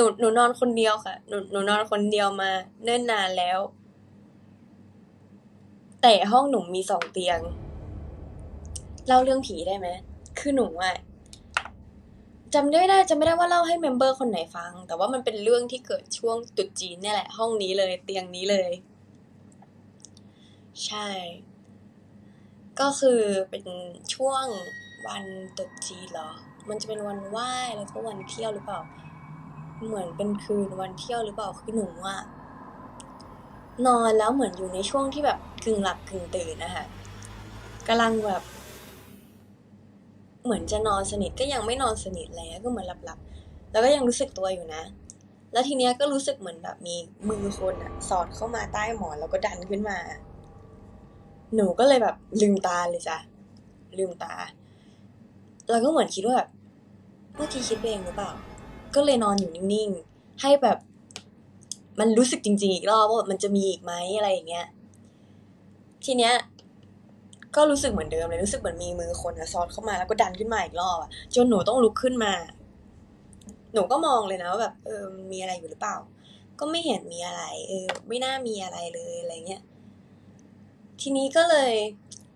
นูหนูนอนคนเดียวค่ะ หนูหนูนอนคนเดียวมาเนิ่นนานแล้ว แต่ห้องหนูมีสองเตียง เล่าเรื่องผีได้ไหมคือหนูอะจำได้ได้จำไม่ได้ว่าเล่าให้เมมเบอร์คนไหนฟัง แต่ว่ามันเป็นเรื่องที่เกิดช่วงตรุษจีนเนี่ยแหละ ห้องนี้เลย เตียงนี้เลย ใช่ ก็คือเป็นช่วงวันตรุษจีนเหรอ มันจะเป็นวันไหว้แล้วก็วันเที่ยวหรือเปล่า เหมือนเป็นคืนวันเที่ยวหรือเปล่าคือหนูอะนอนแล้วเหมือนอยู่ในช่วงที่แบบกึ่งหลับกึ่งตื่นนะคะกำลังแบบ เหมือนจะนอนสนิทก็ยังไม่นอนสนิทแล้วก็เหมือนหลับๆแล้วก็ยังรู้สึกตัวอยู่นะ แล้วทีเนี้ยก็รู้สึกเหมือนแบบมีมือคนอะสอดเข้ามาใต้หมอนแล้วก็ดันขึ้นมา หนูก็เลยแบบลืมตาเลยจ้ะลืมตา แล้วก็เหมือนคิดว่าแบบเมื่อกี้คิดไปเองหรือเปล่า ก็เลยนอนอยู่นิ่งๆ ให้แบบ มันรู้สึกจริงๆ อีกรอบว่ามันจะมีอีกไหมอะไรอย่างเงี้ย ทีเนี้ย ก็รู้สึกเหมือนเดิมเลยรู้สึกเหมือนมีมือคนอะซอดเข้ามาแล้วก็ดันขึ้นมาอีกรอบอะจนหนูต้องลุกขึ้นมา หนูก็มองเลยนะว่าแบบเออมีอะไรอยู่หรือเปล่า ก็ไม่เห็นมีอะไร เออ ไม่น่ามีอะไรเลยอะไรเงี้ยทีนี้ก็เลย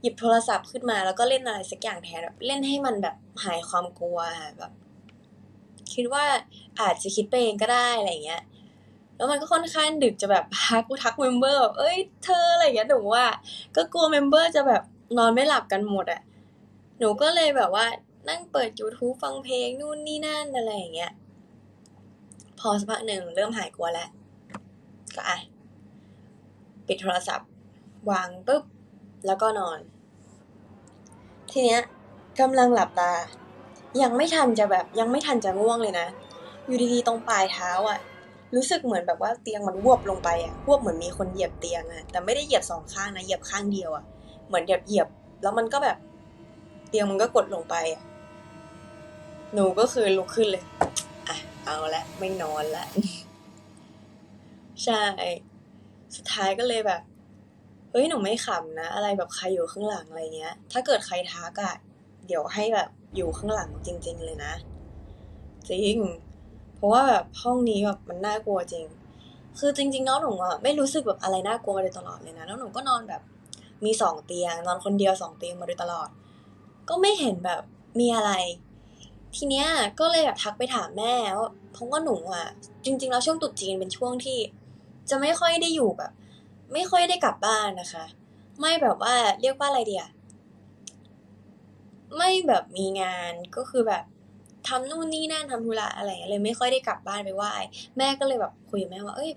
หยิบโทรศัพท์ขึ้นมาแล้วก็เล่นอะไรสักอย่างแทนแบบเล่นให้มันแบบหายความกลัวแบบ คิดว่าอาจจะคิดไปเองก็ได้อะไรเงี้ยแล้วมันก็ค่อนข้างดึกจะแบบทักทักเมมเบอร์แบบเอ้ยเธออะไรเงี้ยหนูว่า ก็กลัวเมมเบอร์จะแบบนอนไม่หลับกันหมดอะหนูก็เลยแบบว่านั่งเปิด YouTube ฟังเพลงนู่นนี่นั่นอะไรอย่างเงี้ยพอสักพักหนึ่งเริ่มหายกลัวแล้ว ก็อะปิดโทรศัพท์ วางปุ๊บ แล้วก็นอน ทีเนี้ยกำลังหลับตา ยังไม่ทันจะแบบยังไม่ทันจะง่วงเลยนะ อยู่ดีๆตรงปลายเท้าอะ รู้สึกเหมือนแบบว่าเตียงมันวบลงไปอะวบเหมือนมีคนเหยียบเตียงอะแต่ไม่ได้เหยียบสองข้างนะเหยียบข้างเดียวอะเหมือนเหยียบเหยียบ แล้วมันก็แบบ เตียงมันก็กดลงไปอะหนูก็คือลุกขึ้นเลยอะเอาละไม่นอนละใช่ สุดท้ายก็เลยแบบเฮ้ยหนูไม่ขำนะ อะไรแบบใครอยู่ข้างหลังอะไรเงี้ย ถ้าเกิดใครทักอะเดี๋ยวให้แบบ อยู่ข้างหลังจริง ๆ เลยนะ จริง เพราะว่าแบบห้องนี้แบบมันน่ากลัวจริง คือจริงๆแล้วหนูอะไม่รู้สึกแบบอะไรน่ากลัวมาโดยตลอดเลยนะแล้วหนูก็นอนแบบ มีสองเตียง นอนคนเดียวสองเตียงมาโดยตลอด ก็ไม่เห็นแบบมีอะไร ทีเนี้ยก็เลยแบบทักไปถามแม่ว่าเพราะว่าหนูอะจริง ๆ แล้วช่วงตรุษจีนเป็นช่วงที่ จะไม่ค่อยได้อยู่แบบ ไม่ค่อยได้กลับบ้านนะคะ ไม่แบบว่าเรียกว่าอะไรเดีย ไม่แบบมีงานก็คือแบบทำนู่นนี่นั่นทำธุระอะไรเงี้ยเลยไม่ค่อยได้กลับบ้านไปไหว้แม่ก็เลยแบบคุยกับแม่ว่า เอ้ย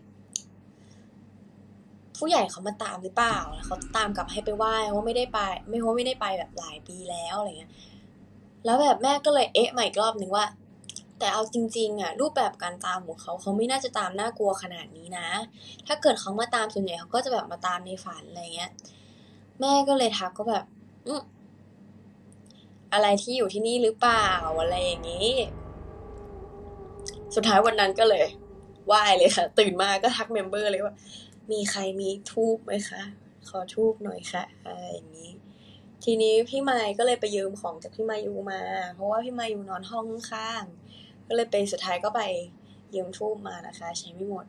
ผู้ใหญ่เขามาตามหรือเปล่าแล้วเขาตามกลับให้ไปไหว้ว่าไม่ได้ไป ไม่เพราไม่ได้ไปแบบหลายปีแล้วอะไรเงี้ย แล้วแบบแม่ก็เลยเอ๊ะใหม่อีกรอบหนึ่งว่า แต่เอาจริง ๆอะรูปแบบการตามของเขาเขาไม่น่าจะตามน่ากลัวขนาดนี้นะ ถ้าเกิดเขามาตามส่วนใหญ่เขาก็จะแบบมาตามในฝันอะไรเงี้ย แม่ก็เลยทักก็แบบ อื อะไรที่อยู่ที่นี่หรือเปล่าอะไรอย่างนี้ สุดท้ายวันนั้นก็เลยไหว้เลยค่ะ ตื่นมาก็ทักเมมเบอร์เลยว่า มีใครมีทูบไหมคะ ขอทูบหน่อยค่ะอะไรอย่างนี้ ทีนี้พี่ไมค์ก็เลยไปยืมของจากพี่มายูมา เพราะว่าพี่มายูนอนห้องข้าง ก็เลยไปสุดท้ายก็ไปยืมทูบมานะคะ ใช้ไม่หมด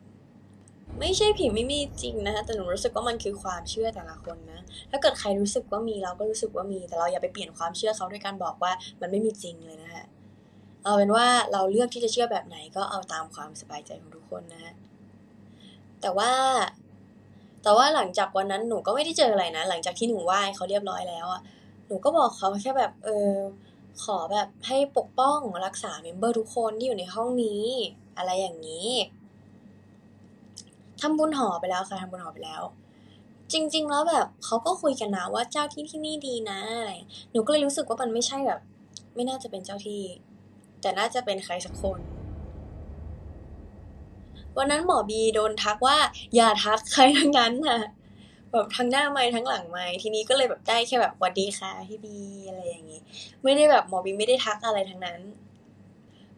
ไม่ใช่ผีไม่มีจริงนะคะแต่หนูรู้สึกว่ามันคือความเชื่อแต่ละคนนะ ถ้าเกิดใครรู้สึกว่ามีเราก็รู้สึกว่ามี แต่เราอย่าไปเปลี่ยนความเชื่อเขาด้วยการบอกว่ามันไม่มีจริงเลยนะคะเอาเป็นว่าเราเลือกที่จะเชื่อแบบไหนก็เอาตามความสบายใจของทุกคนนะแต่ว่า แต่ว่าหลังจากวันนั้นหนูก็ไม่ได้เจออะไรนะ หลังจากที่หนูไหว้เขาเรียบร้อยแล้วอะหนูก็บอกเขาแค่แบบ เออ ขอแบบให้ปกป้องรักษาเมมเบอร์ทุกคนที่อยู่ในห้องนี้ อะไรอย่างนี้ ทำบุญหอไปแล้วค่ะทำบุญหอไปแล้ว จริง ๆ แล้วแบบเขาก็คุยกันนะว่าเจ้าที่ที่นี่ดีนะอะไรหนูก็เลยรู้สึกว่ามันไม่ใช่แบบ ไม่น่าจะเป็นเจ้าที่ แต่น่าจะเป็นใครสักคนวันนั้นหมอบีโดนทักว่า อย่าทักใครทั้งนั้นนะแบบทั้งหน้าไม้ทั้งหลังไม้ทีนี้ก็เลยแบบได้แค่แบบหวัดดีค่ะพี่บีอะไรอย่างงี้ ไม่ได้แบบหมอบีไม่ได้ทักอะไรทั้งนั้น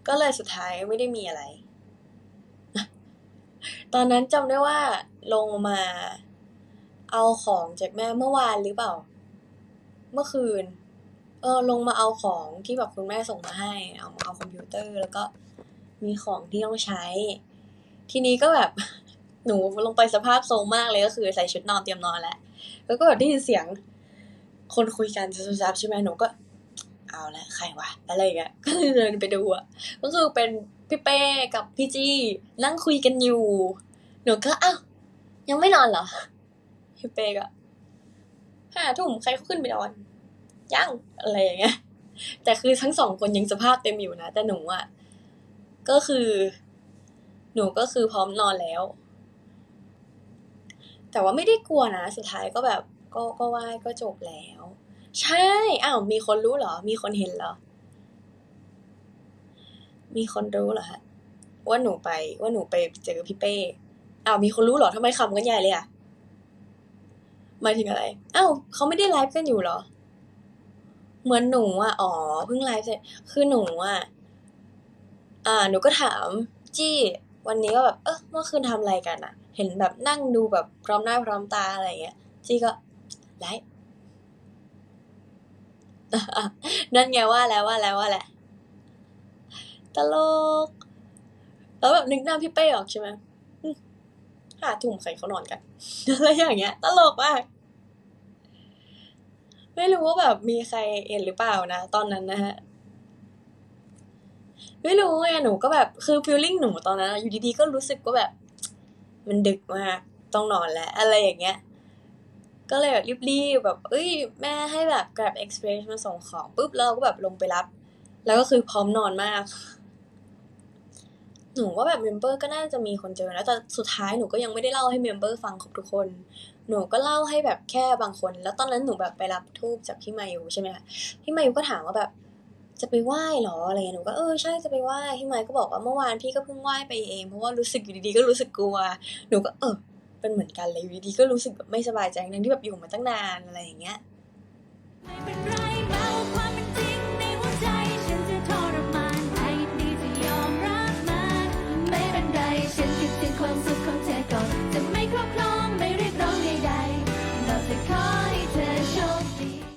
ก็เลยสุดท้ายไม่ได้มีอะไร ตอนนั้นจำได้ว่าลงมาเอาของจากแม่เมื่อวานหรือเปล่า เมื่อคืน เออ ลงมาเอาของที่แบบคุณแม่ส่งมาให้ เอาเอาคอมพิวเตอร์แล้วก็มีของที่ต้องใช้ ทีนี้ก็แบบหนูลงไปสภาพโซมมากเลยก็คือใส่ชุดนอนเตรียมนอนแล้วแล้วก็แบบได้ยินเสียง คนคุยกันซับๆใช่ไหมหนูก็ เอาละใครวะอะไรอย่างเงี้ยก็เลยเดินไปดูอะก็คือเป็นพี่เป้กับพี่จี้นั่งคุยกันอยู่หนูก็อ้าวยังไม่นอนเหรอพี่เป้ก็ห้าทุ่มใครเขาขึ้นไปนอนยังอะไรอย่างเงี้ยแต่คือทั้งสองคนยังสภาพเต็มอยู่นะแต่หนูอะก็คือ หนูก็คือพร้อมนอนแล้ว แต่ว่าไม่ได้กลัวนะ สุดท้ายก็แบบ ก็ก็ไหว้ก็จบแล้ว ใช่อ้าวมีคนรู้เหรอ มีคนเห็นเหรอ มีคนรู้เหรอฮะว่าหนูไป ว่าหนูไปเจอพี่เป้อ้าวมีคนรู้เหรอทำไมขำกันใหญ่เลยอะหมายถึงอะไรอ้าวเขาไม่ได้ไลฟ์กันอยู่เหรอ เหมือนหนูอะ อ๋อ เพิ่งไลฟ์เสร็จ คือหนูอะ อ่า หนูก็ถามจี้วันนี้ก็แบบ เออเมื่อคืนทำอะไรกันอะเห็นแบบนั่งดูแบบพร้อมหน้าพร้อมตาอะไรอย่างเงี้ย จี้ก็ไลฟ์ นั่นไงว่าแล้วว่าแล้วว่าแหละ ตลก แล้วแบบนึกหน้าพี่เป้ออกใช่ไหมห้าทุ่มใครเขานอนกันอะไรอย่างเงี้ย ตลกมากไม่รู้ว่าแบบมีใครเห็นหรือเปล่านะ ตอนนั้นนะฮะไม่รู้ไงหนูก็แบบคือฟีลลิ่งหนูตอนนั้นอยู่ดีๆก็รู้สึกว่าแบบ มันดึกมากต้องนอนแล้ว อะไรอย่างเงี้ย ก็เลยแบบรีบๆแบบเอ้ยแม่ให้แบบ Grab Express มาส่งของปุ๊บแล้วเราก็แบบลงไปรับ แล้วก็คือพร้อมนอนมาก หนูว่าแบบเมมเบอร์ก็น่าจะมีคนเจอนะแต่สุดท้ายหนูก็ยังไม่ได้เล่าให้เมมเบอร์ฟังครบทุกคน หนูก็เล่าให้แบบแค่บางคน แล้วตอนนั้นหนูแบบไปรับทูบจากพี่มายูใช่ไหมคะพี่มายูก็ถามว่าแบบจะไปไหว้เหรออะไรเงี้ยหนูก็เออใช่จะไปไหว้พี่ไมค์ก็บอกว่าเมื่อวานพี่ก็เพิ่งไหว้ไปเองเพราะว่ารู้สึกอยู่ดีๆก็รู้สึกกลัว หนูก็เออ เป็นเหมือนกันเลยอยู่ดีก็รู้สึกแบบไม่สบายใจนั้งที่แบบอยู่มาตั้งนานอะไรอย่างเงี้ย